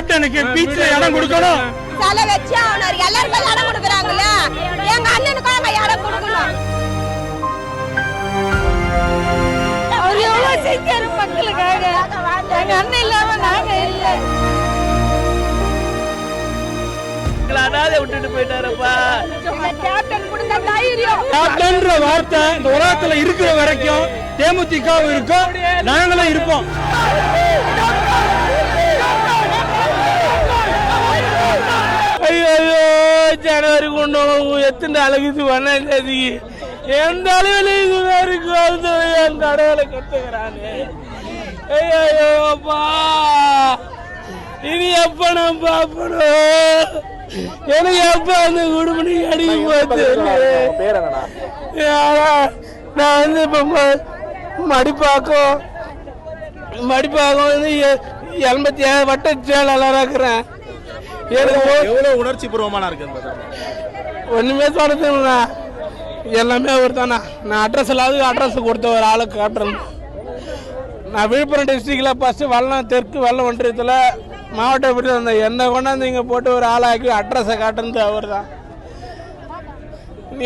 கேப்டனுக்கு பீச்ல இடம் கொடுக்கணும். சிலை வச்சு அவனர் எல்லாருக்கும் இடம் கொடுக்குறாங்கல்ல? எங்க அண்ணனுக்கும் அங்க இடம் கொடுக்கணும். அவர் எவ்வளவு செஞ்சாரு மக்களுக்காக. எங்க அண்ணன் இல்லாம நாங்க இல்லை. அனாதை விட்டுட்டு போயிட்டாரப்பா. கேப்டன் கொடுத்த தைரியம். கேப்டன்ற வார்த்தை இந்த உலகத்துல இருக்கிற வரைக்கும் தேமுதிக இருக்கும். நாங்களும் இருப்போம். ஜனவரி கொண்டு எத்தனை அழகுது ஒன்னாம் தேதிக்கு எந்த அளவில் இது இருக்கு அது என் கடவுளை கத்துக்கிறானே. ஐயோ ஐயோ அப்பா. இனி எப்ப நான் பாப்பணும் எனக்கு எப்ப அந்த குடும்பம் அடிக்க ஏடா, நான் வந்து இப்ப மடிப்பாக்கம் மடிப்பாக்கம் வந்து எ- எண்பத்தி ஏழு வட்ட செயலாளராக இருக்கிறேன். எவ்வளவு உணர்ச்சி பூர்வமான இருக்கு? ஒண்ணுமே சொல்றதுங்களா எல்லாமே ஒரு தானே நான் அட்ரஸ் இல்லாத அட்ரஸ் கொடுத்த ஒரு ஆளு காட்டுறேன். நான் விழுப்புரம் டிஸ்ட்ரிக்டில் ஃபஸ்ட்டு வல்லம் தெற்கு வல்லம் ஒன்றியத்தில் மாவட்ட பிரிவு அந்த என்னை கொண்டாந்து இங்கே போட்டு ஒரு ஆளாக்கி அட்ரஸை காட்டுறது அவர் தான்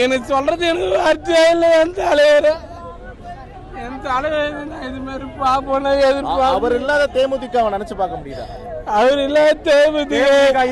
எனக்கு சொல்றது எனக்கு வார்த்தையே இல்லை என் தலைவர் என் தலைவர் நான் இது மாதிரி பார்ப்போன்னு அ- எதிர்பார்ப்பேன் அவர் இல்லாத தேமுதிக நினைச்சு பார்க்க முடியுதா? அவர் இல்ல தேமுதிக.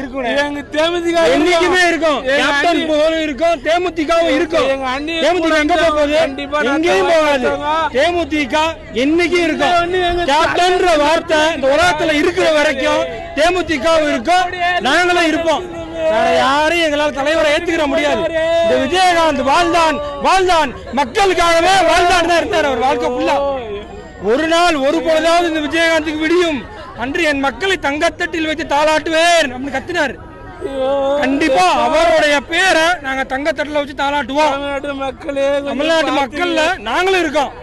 இருக்கணும். எங்க தேமுதிக என்னைக்குமே இருக்கும். கேப்டன் போலும் இருக்கும் தேமுதிகவும் இருக்கும். எங்க அண்ணி தேமுதிக எங்க போக போகுது? கண்டிப்பா எங்கேயும் போகாது. தேமுதிக என்னைக்கும் இருக்கும். கேப்டன்ற வார்த்தை இந்த உலகத்துல இருக்கிற வரைக்கும் தேமுதிகவும் இருக்கும். நாங்களும் இருப்போம். வேற யாரையும் எங்களால் தலைவரை ஏத்துக்கிற முடியாது. இந்த விஜயகாந்த் வாழ்ந்தான் வாழ்ந்தான். மக்களுக்காகவே வாழ்ந்தான் தான் இருந்தார் வாழ்க்கை ஃபுல்லா ஒரு நாள் ஒரு பொழுதாவது இந்த விஜயகாந்துக்கு விடியும். அன்று என் மக்களை தங்கத்தட்டில் வைத்து தாளாட்டுவேன் அப்படின்னு கத்தினார். கண்டிப்பா அவருடைய பேரை நாங்க தங்கத்தட்டில் வச்சு தாளாட்டுவோம். மக்களே தமிழ்நாட்டு மக்கள்ல நாங்களும் இருக்கோம்.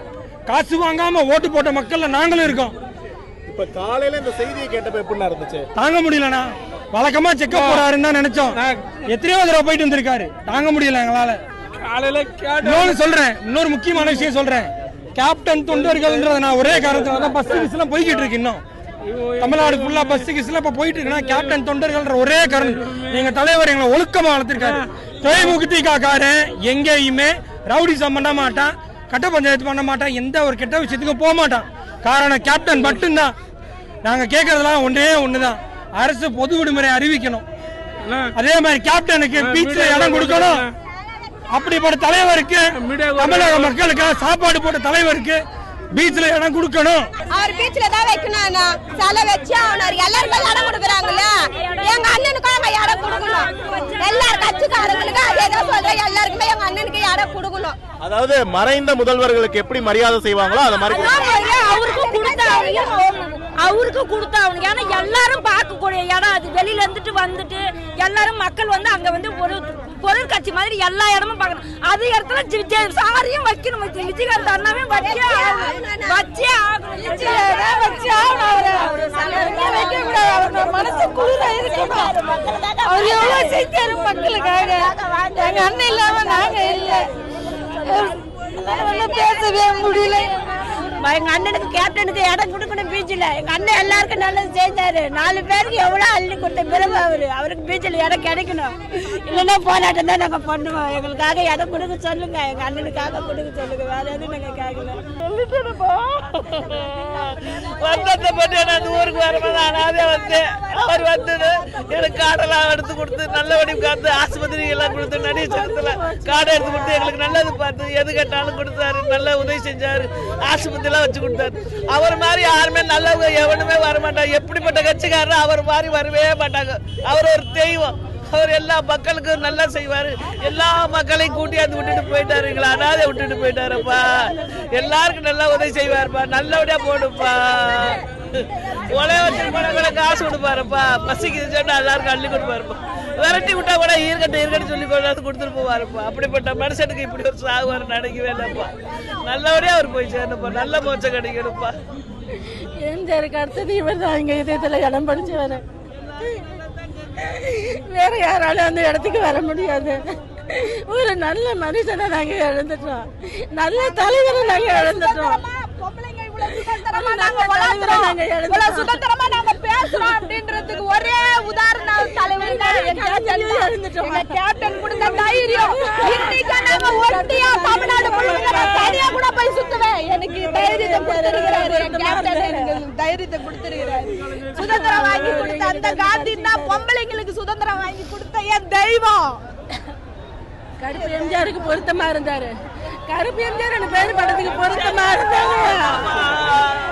காசு வாங்காம ஓட்டு போட்ட மக்கள்ல நாங்களும் இருக்கோம். இப்ப காலையில இந்த செய்தியை கேட்டப்ப எப்படின்னா இருந்துச்சு? தாங்க முடியலண்ணா. வழக்கமா செக்அப் போறாருன்னு தான் நினைச்சோம். எத்தனையோ தடவை போயிட்டு வந்திருக்காரு. தாங்க முடியல எங்களால. காலையில சொல்றேன். இன்னொரு முக்கியமான விஷயம் சொல்றேன். கேப்டன் தொண்டர்கள்ன்றது நான் ஒரே காரணத்துல தான் பஸ் கிஸ் எல்லாம் போய்கிட்டு இருக்கு இன்னும். தமிழ்நாடு ஃபுல்லா பஸ் கிஸ் எல்லாம் இப்ப போயிட்டு இருக்குன்னா கேப்டன் தொண்டர்கள்ன்ற ஒரே காரணம். எங்க தலைவர் எங்களை ஒழுக்கமா வளர்த்திருக்காரு. தேமுதிக காரன் எங்கேயுமே ரவுடிசம் பண்ண மாட்டான் கட்ட பஞ்சாயத்து பண்ண மாட்டான் எந்த ஒரு கெட்ட விஷயத்துக்கும் போக மாட்டான். காரணம் கேப்டன் மட்டும்தான். நாங்க கேட்கறதெல்லாம் ஒன்றே ஒண்ணுதான். அரசு பொது விடுமுறை அறிவிக்கணும். அதே மாதிரி கேப்டனுக்கு பீச்ல இடம் கொடுக்கணும். அப்படிப்பட்ட தலைவருக்கு தமிழக மக்களுக்கு சாப்பாடு போட்ட தலைவருக்கு பீச்ல இடம் கொடுக்கணும். அவர் பீச்ல தான் வைக்கணும். சிலை வச்சு அவனர் எல்லாருக்கும் இடம் கொடுக்குறாங்கல்ல? எங்க அண்ணனுக்கும் அங்க இடம் கொடுக்கணும். எல்லார் கட்சிக்காரங்களுக்கு அதே தான் சொல்றேன். எல்லாருக்குமே எங்க அண்ணனுக்கு இடம் கொடுக்கணும். அதாவது மறைந்த முதல்வர்களுக்கு எப்படி மரியாதை செய்வாங்களோ அது மாதிரி. அவருக்கும் கொடுத்தாவணும் அவருக்கும் கொடுத்தாவணும் ஏன்னா எல்லாரும் பார்க்கக்கூடிய இடம் அது. வெளியில இருந்துட்டு வந்துட்டு எல்லாரும் மக்கள் வந்து அங்க வந்து ஒரு பொருட்காட்சி மாதிரி எல்லா இடமும் பார்க்கணும். அது இடத்துல ஜி- சாரியும் வைக்கணும். விஜயகாந்த் அண்ணாவே வச்சே வச்சே ஆகணும். வச்சே மனசு குளிர இருக்கணும். அவர் எவ்வளவு செஞ்சாரு மக்களுக்காக? எங்க அண்ணன் இல்லாம நாங்க இல்லை. பேசவே முடியல. எங்க அண்ணனுக்கு கேப்டனுக்கு இடம் கொடுக்கணும். பீச்சில். எங்கள் அண்ணன் எல்லாருக்கும் நல்லது செஞ்சாரு. நாலு பேருக்கு எவ்வளோ அள்ளி கொடுத்த பிறகு அவரு அவருக்கு பீச்சில் இடம் கிடைக்கணும். இல்லைன்னா போராட்டம் தான் நாங்கள் பண்ணுவோம். எங்களுக்காக இடம் கொடுக்க சொல்லுங்க. எங்கள் அண்ணனுக்காக கொடுக்க சொல்லுங்க. வேற எதுவும் நாங்கள் கேட்கல வந்தத்தை பற்றி நான் ஊருக்கு வரும்போது அனாதே வந்தேன். அவர் வந்தது. எனக்கு காடெல்லாம் எடுத்து கொடுத்து நல்லபடி காத்து ஆஸ்பத்திரி எல்லாம் கொடுத்து நடிச்சத்துல காடை எடுத்து கொடுத்து எங்களுக்கு நல்லது பார்த்து எது கேட்டாலும் கொடுத்தாரு நல்ல உதவி செஞ்சாரு ஆஸ்பத்திரியெல்லாம் வச்சு கொடுத்தாரு. அவர் மாதிரி யாருமே நல்லவங்க எவனுமே வரமாட்டாங்க. எப்படிப்பட்ட கட்சிக்காரரும் அவர் மாதிரி வரவே மாட்டாங்க. அவர் ஒரு தெய்வம். அவர் எல்லா மக்களுக்கும் நல்லா செய்வார். எல்லா மக்களையும் கூட்டியாந்து விட்டுட்டு போயிட்டாரு எங்களை. அனாதை விட்டுட்டு போயிட்டாருப்பா. எல்லாருக்கும் நல்லா உதவி செய்வாருப்பா. நல்லபடியாக போடுப்பா. உலக வச்சிருப்பாரு கூட காசு கொடுப்பாருப்பா. பசிக்கு சொன்னா எல்லாருக்கும் அள்ளி கொடுப்பாருப்பா. விரட்டி விட்டா கூட இருக்கட்டும் இருக்கட்டும் சொல்லி கொண்டாந்து கொடுத்துட்டு போவாருப்பா. அப்படிப்பட்ட மனுஷனுக்கு இப்படி ஒரு சாகுவார் நடக்கவே இல்லைப்பா நல்லபடியாக அவர் போய் சேரணுப்பா நல்ல மோச்சம் கிடைக்கணும்ப்பா. எம்ஜிஆருக்கு அடுத்தது இவர் தான் இங்கே இதயத்தில் இடம் படிச்சவர் வேற யாராலும் அந்த இடத்துக்கு வர முடியாது. ஒரு நல்ல மனுஷனை நாங்கள் இழந்துட்டோம். நல்ல தலைவரை நாங்க இழந்துட்டோம். இவ்வளவு சுதந்திரமா நாங்க பேசுறோம் அப்படின்றதுக்கு ஒரே உதாரணம் தலைவர் கேப்டன் கொடுத்த தைரியம். இன்னைக்கு நாங்க ஒட்டியா தமிழ்நாடு முழுக்க தனியா கூட போய் சுத்துவேன். எனக்கு தைரியத்தை கொடுத்திருக்கிறாரு. கேப்டன் தைரியத்தை கொடுத்திருக்கிறாரு. சுதந்திரம் வாங்கி கொடுத்த அந்த காந்தி தான் பொம்பளைங்களுக்கு சுதந்திரம் வாங்கி கொடுத்த என் தெய்வம். கருப்பு எம்ஜிஆருக்கு பொருத்தமா இருந்தாரு. கருப்பு எம்ஜிஆர் ரெண்டு பேரும் படத்துக்கு பொருத்தமா இருந்தாங்க